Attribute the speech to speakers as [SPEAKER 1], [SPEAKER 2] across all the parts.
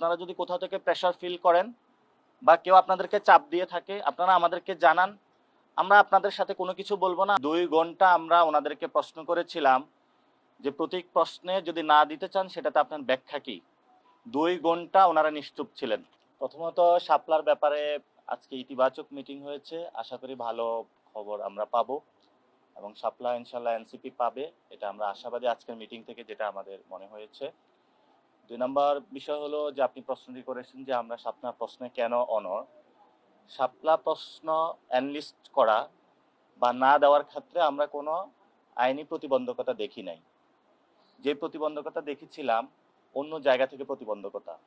[SPEAKER 1] আপনারা যদি কোথাও থেকে প্রেশার ফিল করেন বা কেউ আপনাদেরকে চাপ দিয়ে থাকে, আপনারা আমাদেরকে জানান। আমরা আপনাদের সাথে কোনো কিছু বলব না। দুই ঘণ্টা আমরা ওনাদেরকে প্রশ্ন করেছিলাম যে, প্রতীক প্রশ্নে যদি না দিতে চান, সেটাতে আপনার ব্যাখ্যা কি? দুই ঘণ্টা ওনারা নিশ্চুপ ছিলেন। প্রথমত শাপলার ব্যাপারে আজকে ইতিবাচক মিটিং হয়েছে। আশা করি ভালো খবর আমরা পাবো এবং শাপলা ইনশাল্লাহ এনসিপি পাবে। এটা আমরা আশাবাদী আজকের মিটিং থেকে যেটা আমাদের মনে হয়েছে। দুই নম্বর বিষয় হলো যে আপনি প্রশ্নটি করেছেন যে আমরা শাপলা প্রশ্নে কেন অনর? শাপলা প্রশ্ন অ্যানলিস্ট করা বা না দেওয়ার ক্ষেত্রে আমরা কোনো আইনি প্রতিবন্ধকতা দেখি নাই। যে প্রতিবন্ধকতা দেখেছিলাম অন্য জায়গা থেকে প্রতিবন্ধকতা।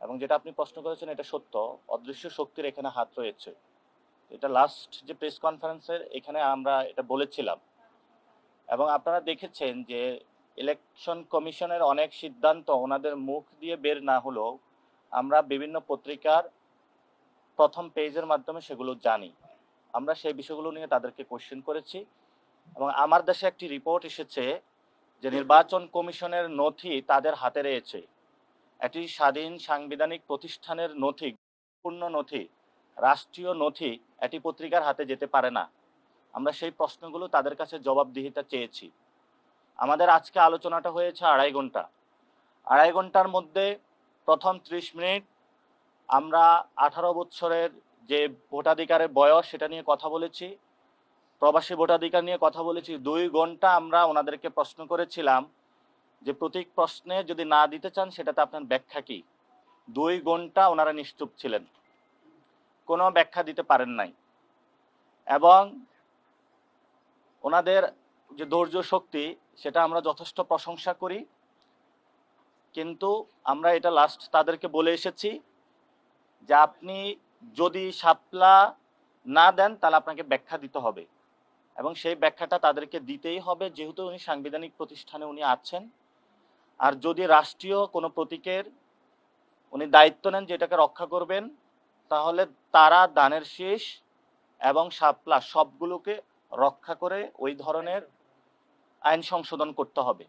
[SPEAKER 1] এবং যেটা আপনি প্রশ্ন করেছেন এটা সত্য, অদৃশ্য শক্তির এখানে হাত রয়েছে। এটা লাস্ট যে প্রেস কনফারেন্সের এখানে আমরা এটা বলেছিলাম। এবং আপনারা দেখেছেন যে ইলেকশন কমিশনের অনেক সিদ্ধান্ত ওনাদের মুখ দিয়ে বের না হলেও আমরা বিভিন্ন পত্রিকার প্রথম পেজের মাধ্যমে সেগুলো জানি। আমরা সেই বিষয়গুলো নিয়ে তাদেরকে কোশ্চেন করেছি এবং আমার দেশে একটি রিপোর্ট এসেছে যে নির্বাচন কমিশনের নথি তাদের হাতে রয়েছে। একটি স্বাধীন সাংবিধানিক প্রতিষ্ঠানের নথি পূর্ণ নথি, রাষ্ট্রীয় নথি একটি পত্রিকার হাতে যেতে পারে না। আমরা সেই প্রশ্নগুলো তাদের কাছে জবাবদিহিতা চেয়েছি। আমাদের আজকে আলোচনাটা হয়েছে আড়াই ঘণ্টা। আড়াই ঘণ্টার মধ্যে প্রথম ত্রিশ মিনিট আমরা আঠারো বৎসরের যে ভোটাধিকারের বয়স, সেটা নিয়ে কথা বলেছি। প্রবাসী ভোটাধিকার নিয়ে কথা বলেছি। দুই ঘণ্টা আমরা ওনাদেরকে প্রশ্ন করেছিলাম যে প্রতীক প্রশ্নে যদি না দিতে চান, সেটাতে আপনার ব্যাখ্যা কি? দুই ঘণ্টা ওনারা নিশ্চুপ ছিলেন। কোনো ব্যাখ্যা দিতে পারেন নাই। এবং ওনাদের যে ধৈর্য শক্তি সেটা আমরা যথেষ্ট প্রশংসা করি। কিন্তু আমরা এটা লাস্ট তাদেরকে বলে এসেছি যে আপনি যদি শাপলা না দেন, তাহলে আপনাকে ব্যাখ্যা দিতে হবে। এবং সেই ব্যাখ্যাটা তাদেরকে দিতেই হবে, যেহেতু উনি সাংবিধানিক প্রতিষ্ঠানে উনি আছেন। আর যদি রাষ্ট্রীয় কোনো প্রতীকের উনি দায়িত্ব নেন যেটাকে রক্ষা করবেন, তাহলে তারা দানের শেষ এবং শাপলা সবগুলোকে রক্ষা করে ওই ধরনের আইন সংশোধন করতে হবে।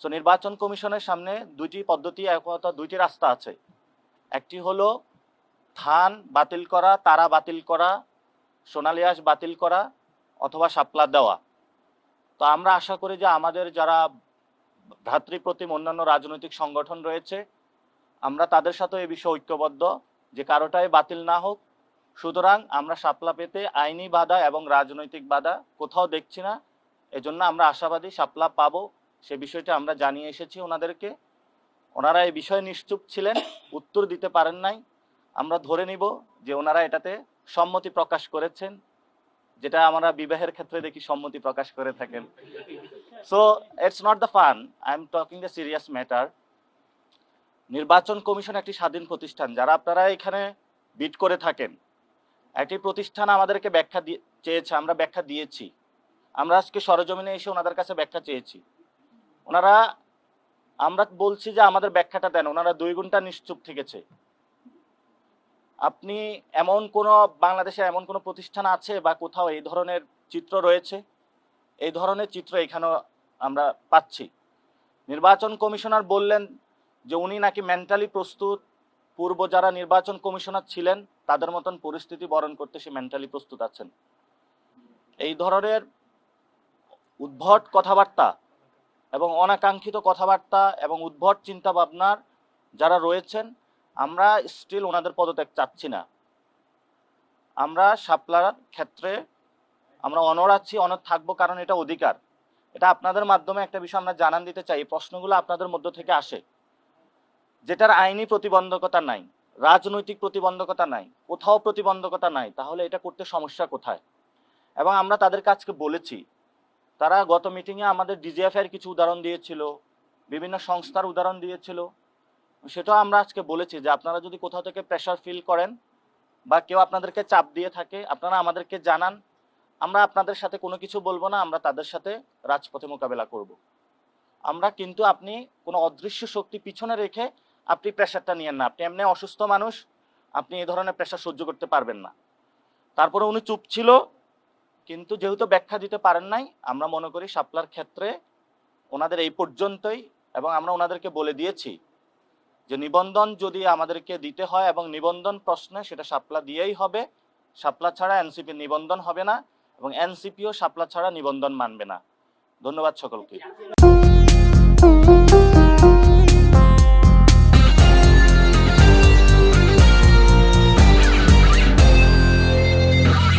[SPEAKER 1] সো নির্বাচন কমিশনের সামনে দুইটি পদ্ধতি একতা দুইটি রাস্তা আছে। একটি হলো ধান বাতিল করা, তারা বাতিল করা সোনালিয়াস বাতিল করা অথবা শাপলা দেওয়া। তো আমরা আশা করি যে আমাদের যারা ভ্রাতৃপ্রতিম অন্যান্য রাজনৈতিক সংগঠন রয়েছে, আমরা তাদের সাথে এ বিষয়ে ঐক্যবদ্ধ যে কারোটাই বাতিল না হোক। সুতরাং আমরা শাপলা পেতে আইনি বাধা এবং রাজনৈতিক বাধা কোথাও দেখছি না। এজন্য আমরা আশাবাদী শাপলা পাবো। সে বিষয়টা আমরা জানিয়ে এসেছি ওনাদেরকে। ওনারা এই বিষয়ে নিশ্চুপ ছিলেন, উত্তর দিতে পারেন নাই। আমরা ধরে নিব যে ওনারা এটাতে সম্মতি প্রকাশ করেছেন, যেটা আমরা বিবাহের ক্ষেত্রে দেখি সম্মতি প্রকাশ করে থাকেন। So it's not the fun I am talking the serious matter নির্বাচন কমিশন একটি স্বাধীন প্রতিষ্ঠান। যারা আপনারা এখানে বিট করে থাকেন, একটি প্রতিষ্ঠান আমাদেরকে ব্যাখ্যা চেয়েছে, আমরা ব্যাখ্যা দিয়েছি। আমরা আজকে সরজমিনে এসে ওনাদের কাছে ব্যাখ্যা চেয়েছি। ওনারা, আমরা বলছি যে আমাদের ব্যাখ্যাটা দেন, ওনারা দুই ঘণ্টা নিশ্চুপ থেকেছে। আপনি এমন কোনো, বাংলাদেশে এমন কোনো প্রতিষ্ঠান আছে বা কোথাও এই ধরনের চিত্র রয়েছে? এই ধরনের চিত্র এখানেও আমরা পাচ্ছি। নির্বাচন কমিশনার বললেন যে উনি নাকি মেন্টালি প্রস্তুত। পূর্ব যারা নির্বাচন কমিশনার ছিলেন, তাদের মতন পরিস্থিতি বরণ করতে সে মেন্টালি প্রস্তুত আছেন। এই ধরনের উদ্ভট কথাবার্তা এবং অনাকাঙ্ক্ষিত কথাবার্তা এবং উদ্ভট চিন্তা ভাবনার যারা রয়েছেন, আমরা স্টিল ওনাদের পদত্যাগ চাচ্ছি না। আমরা সাপলার ক্ষেত্রে আমরা অনর আছি অনর থাকব কারণ এটা অধিকার। এটা আপনাদের মাধ্যমে একটা বিষয় আমরা জানান দিতে চাই প্রশ্নগুলো আপনাদের মধ্য থেকে আসে। যেটার আইনি প্রতিবন্ধকতা নাই, রাজনৈতিক প্রতিবন্ধকতা নাই, কোথাও প্রতিবন্ধকতা নাই, তাহলে এটা করতে সমস্যা কোথায়? এবং আমরা তাদের কাছকে বলেছি তারা গত মিটিংয়ে আমাদের ডিজিএফ এর কিছু উদাহরণ দিয়েছিল, বিভিন্ন সংস্থার উদাহরণ দিয়েছিল। সেটাও আমরা আজকে বলেছি যে আপনারা যদি কোথাও থেকে প্রেশার ফিল করেন বা কেউ আপনাদেরকে চাপ দিয়ে থাকে, আপনারা আমাদেরকে জানান। আমরা আপনাদের সাথে কোনো কিছু বলব না, আমরা তাদের সাথে রাজপথে মোকাবেলা করব। আমরা কিন্তু আপনি কোনো অদৃশ্য শক্তি পিছনে রেখে আপনি প্রেশারটা নিয়েন না। আপনি এমনি অসুস্থ মানুষ, আপনি এই ধরনের প্রেশার সহ্য করতে পারবেন না। তারপরে উনি চুপ ছিল কিন্তু যেহেতু ব্যাখ্যা দিতে পারেন নাই, আমরা মনে করি শাপলার ক্ষেত্রে ওনাদের এই পর্যন্তই এবং আমরা ওনাদেরকে বলে দিয়েছি যে নিবন্ধন যদি আমাদেরকে দিতে হয় এবং নিবন্ধন প্রশ্নে সেটা শাপলা দিয়েই হবে, শাপলা ছাড়া এনসিপি নিবন্ধন হবে না এবং এনসিপিও শাপলা ছাড়া নিবন্ধন মানবে না। ধন্যবাদ সকলকে।